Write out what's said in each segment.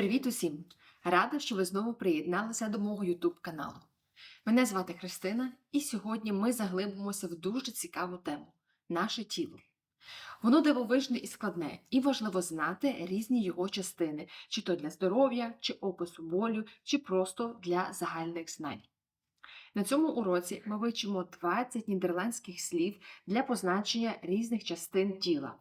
Привіт усім! Рада, що ви знову приєдналися до мого YouTube каналу. Мене звати Христина, і сьогодні ми заглибимося в дуже цікаву тему наше тіло. Воно дивовижне і складне, і важливо знати різні його частини, чи то для здоров'я, чи опису болю, чи просто для загальних знань. На цьому уроці ми вивчимо 20 нідерландських слів для позначення різних частин тіла.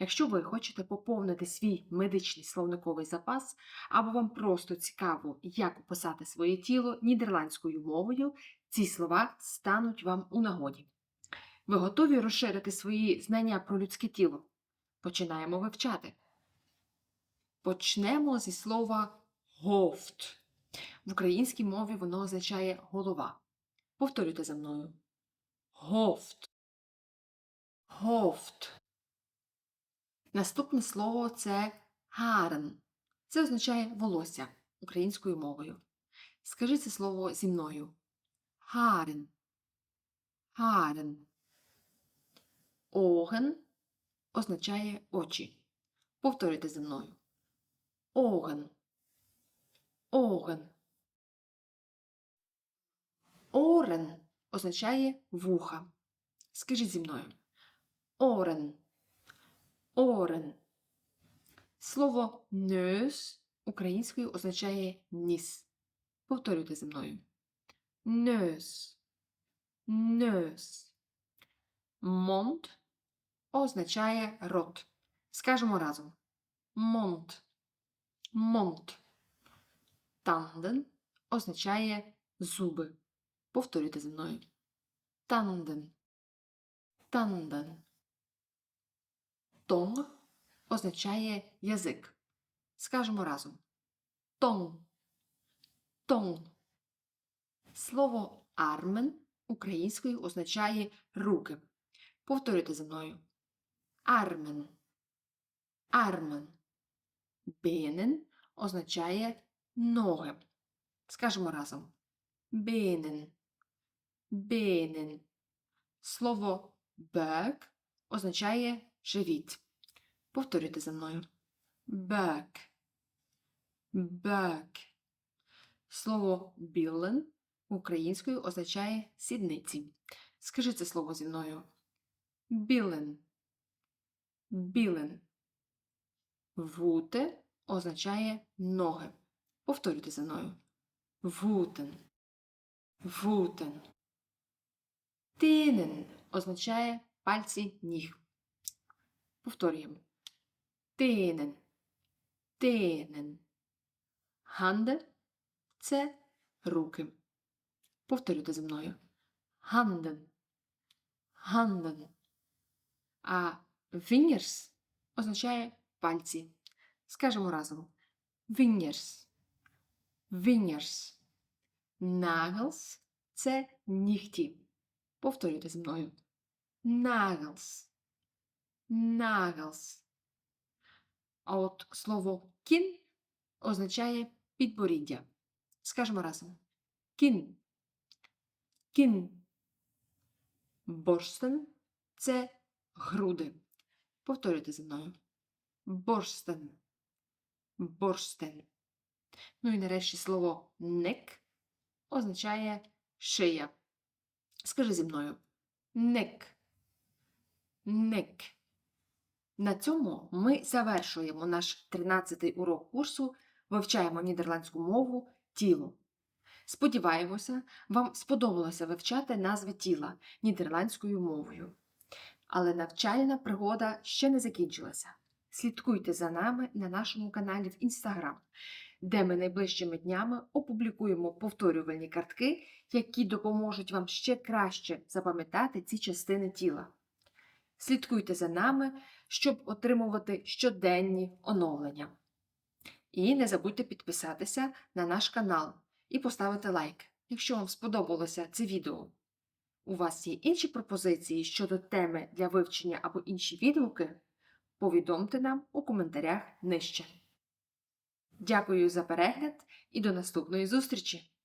Якщо ви хочете поповнити свій медичний словниковий запас, або вам просто цікаво, як описати своє тіло нідерландською мовою, ці слова стануть вам у нагоді. Ви готові розширити свої знання про людське тіло? Починаємо вивчати. Почнемо зі слова «hoofd». В українській мові воно означає голова. Повторюйте за мною. Hoofd. Hoofd. Наступне слово це гарен. Це означає волосся українською мовою. Скажи це слово зі мною. Гарен. Гарен. Оген означає очі. Повторюйте за мною. Оген. Оген. Орен означає вуха. Скажіть зі мною. Орен. Орен. Слово neus українською означає ніс. Повторюйте зі мною. Neus. Neus. Mond означає рот. Скажемо разом. Mond. Mond. Tanden означає зуби. Повторюйте зі мною. Tanden. Tanden. Тонг означає язик. Скажемо разом. Тон. Тон. Слово армен українською означає руки. Повторюйте за мною. Армен. Армен. Бенен означає ноги. Скажемо разом. Бенен. Бенен. Слово бек означає живіт. Повторюйте за мною. Бек. Бек. Слово білен українською означає сідниці. Скажи це слово зі мною. Білен. Білен. Вуте означає ноги. Повторюйте за мною. Вутен. Вутен. Тинен означає пальці ніг. Повторюємо. Тинен. Тинен. Ханде це руки. Повторюйте за мною. Ханден. Ханден. А vingers означає пальці. Скажемо разом. Vingers. Vingers. Nagels – це нігті. Повторюйте зі мною. Nagels. Nagels. А от слово кін означає підборіддя. Скажемо разом. Кін. Кін. Борстен – це груди. Повторюйте зі мною. Борстен. Борстен. Ну і нарешті слово нек означає шия. Скажи зі мною. Нек. Нек. На цьому ми завершуємо наш 13-й урок курсу Вивчаємо нідерландську мову тіло. Сподіваємося, вам сподобалося вивчати назви тіла нідерландською мовою. Але навчальна пригода ще не закінчилася. Слідкуйте за нами на нашому каналі в Instagram, де ми найближчими днями опублікуємо повторювальні картки, які допоможуть вам ще краще запам'ятати ці частини тіла. Слідкуйте за нами, щоб отримувати щоденні оновлення. І не забудьте підписатися на наш канал і поставити лайк, якщо вам сподобалося це відео. У вас є інші пропозиції щодо теми для вивчення або інші відгуки? Повідомте нам у коментарях нижче. Дякую за перегляд і до наступної зустрічі!